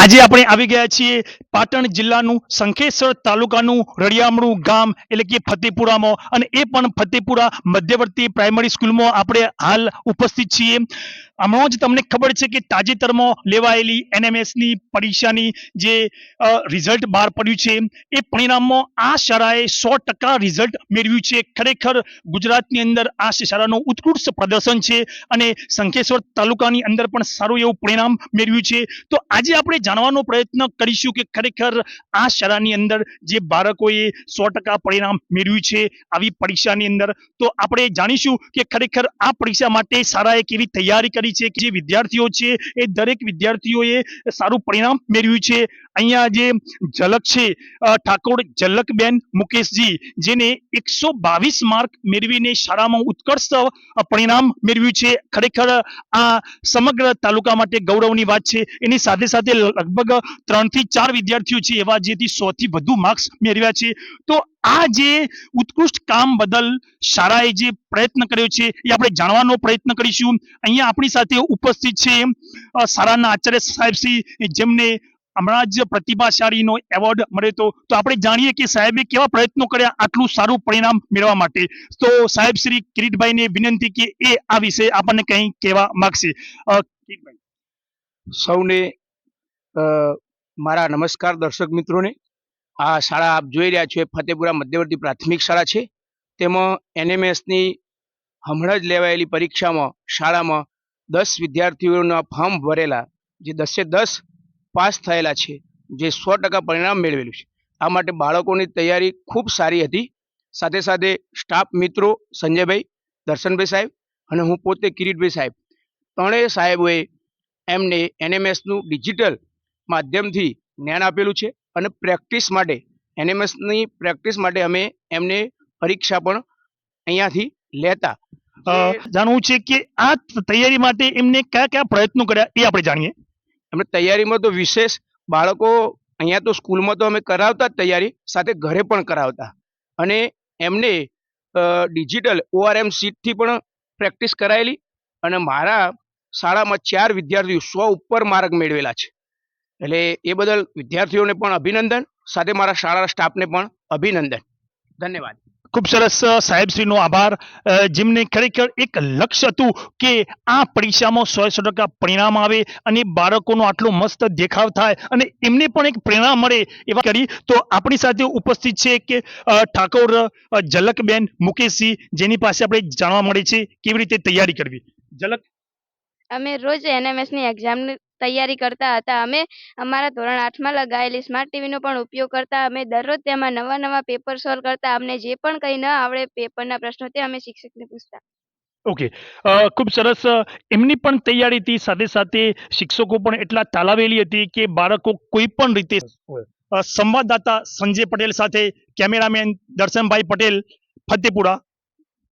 આજે આપણે આવી ગયા છીએ પાટણ જિલ્લાનું શંખેશ્વર તાલુકાનું રળિયામણું ગામ, એટલે કે ફતેપુરામાં. અને એ પણ ફતેપુરા મધ્યવર્તી પ્રાઇમરી સ્કૂલમાં આપણે હાલ ઉપસ્થિત છીએ. હમણાં જ તમને ખબર છે કે તાજેતરમાં લેવાયેલી એનએમએસની પરીક્ષાની જે રિઝલ્ટ બહાર પડ્યું છે, એ પરિણામમાં આ શાળાએ સો ટકા રિઝલ્ટ મેળવ્યું છે. ખરેખર ગુજરાતની અંદર આ શાળાનું ઉત્કૃષ્ટ પ્રદર્શન છે અને શંખેશ્વર તાલુકાની અંદર પણ સારું એવું પરિણામ મેળવ્યું છે. તો આજે આપણે જાણવાનો પ્રયત્ન કરીશું કે ખરેખર આ શાળાની અંદર જે બાળકોએ સો ટકા પરિણામ મેળવ્યું છે આવી પરીક્ષાની અંદર, તો આપણે જાણીશું કે ખરેખર આ પરીક્ષા માટે શાળાએ કેવી તૈયારી કરી છે, કે જે વિદ્યાર્થીઓ છે એ દરેક વિદ્યાર્થીઓએ સારું પરિણામ મેળવ્યું છે. અહીંયા જે ઝલક છે ઠાકોર ઝલકબેન મુકેશજી, જેને એકસો બાવીસ માર્ક મેળવીને શાળામાં ઉત્કર્ષ પરિણામ મેળવ્યું છે. ખરેખર આ સમગ્ર તાલુકા માટે ગૌરવની વાત છે. એની સાથે સાથે લગભગ ત્રણથી ચાર વિદ્યાર્થીઓ છે એવા જેથી સો થી વધુ માર્ક્સ મેળવ્યા છે. તો આ જે ઉત્કૃષ્ટ કામ બદલ શાળાએ જે પ્રયત્ન કર્યો છે એ આપણે જાણવાનો પ્રયત્ન કરીશું. અહીંયા આપણી સાથે ઉપસ્થિત છે શાળાના આચાર્ય સાહેબ શ્રી, જેમને હમણાં જ પ્રતિભાશાળીનો એવોર્ડ હતો. તો આપણે જાણીએ કે સાહેબે કેવા પ્રયત્નો કર્યા આટલું સારું પરિણામ મેળવવા માટે. તો સાહેબ શ્રી કિરીટભાઈને વિનંતી કે એ આ વિશે આપણને કંઈ કહેવા માંગશે. કિરીટભાઈ. સૌને મારા નમસ્કાર દર્શક મિત્રોને. આ શાળા આપ જોઈ રહ્યા છો, એ ફતેપુરા મધ્યવર્તી પ્રાથમિક શાળા છે. તેમાં એનએમએસની હમણાં જ લેવાયેલી પરીક્ષામાં શાળામાં દસ વિદ્યાર્થીઓના ફોર્મ ભરેલા, જે દસે દસ પાસ થયેલા છે, જે સો ટકા પરિણામ મેળવેલું છે. આ માટે બાળકોની તૈયારી ખૂબ સારી હતી. સાથે સાથે સ્ટાફ મિત્રો સંજયભાઈ, દર્શનભાઈ સાહેબ અને હું પોતે કિરીટભાઈ સાહેબ. ત્રણેય સાહેબોએ એમને એનએમએસનું ડિજિટલ માધ્યમથી જ્ઞાન આપેલું છે અને પ્રેક્ટિસ માટે એનએમએસની પ્રેક્ટિસ માટે અમે એમને પરીક્ષા પણ અહીંયાથી લેતા. જાણવું છે કે આ તૈયારી માટે એમને કયા કયા પ્રયત્નો કર્યા એ આપણે જાણીએ. એમને તૈયારીમાં તો વિશેષ બાળકો અહીંયા તો સ્કૂલમાં તો અમે કરાવતા જ તૈયારી સાથે ઘરે પણ કરાવતા. અને એમને ડિજિટલ ઓઆરએમ સીટથી પણ પ્રેક્ટિસ કરાયેલી અને મારા શાળામાં ચાર વિદ્યાર્થીઓ સો ઉપર માર્ક મેળવેલા છે. એટલે એ બદલ વિદ્યાર્થીઓને પણ અભિનંદન સાથે મારા શાળાના સ્ટાફને પણ અભિનંદન. ધન્યવાદ. ખૂબ સરસ સાહેબશ્રીનો આભાર. જેમને ખરેખર એક લક્ષ્ય હતું કે આ પરીક્ષામાં સો સો ટકા પરિણામ આવે અને બાળકોનો આટલો મસ્ત દેખાવ થાય અને એમને પણ એક પ્રેરણા મળે એવા કરી. તો આપણી સાથે ઉપસ્થિત છે કે ઠાકોર ઝલકબેન મુકેશસિંહ જેની પાસે આપણે જાણવા મળે છે કેવી રીતે તૈયારી કરવી. ઝલક. અમે રોજ એનએમએસની એક્ઝામની તૈયારી કરતા હતા. અમે અમારા ધોરણ આઠમાં લગાવેલી સ્માર્ટ ટીવીનો પણ ઉપયોગ કરતા, અમે દરરોજ તેમાં નવા નવા પેપર સોલ્વ કરતા, અમને જે પણ કંઈ ન આવડે પેપરના પ્રશ્નો તે અમે શિક્ષકને પૂછતા. ઓકે ખૂબ સરસ. એમની પણ તૈયારી હતી. સાથે સાથે શિક્ષકો પણ એટલા તાલાવેલી હતી કે બાળકો કોઈ પણ રીતે સંવાદદાતા સંજય પટેલ સાથે કેમેરામેન દર્શનભાઈ પટેલ, ફતેપુરા.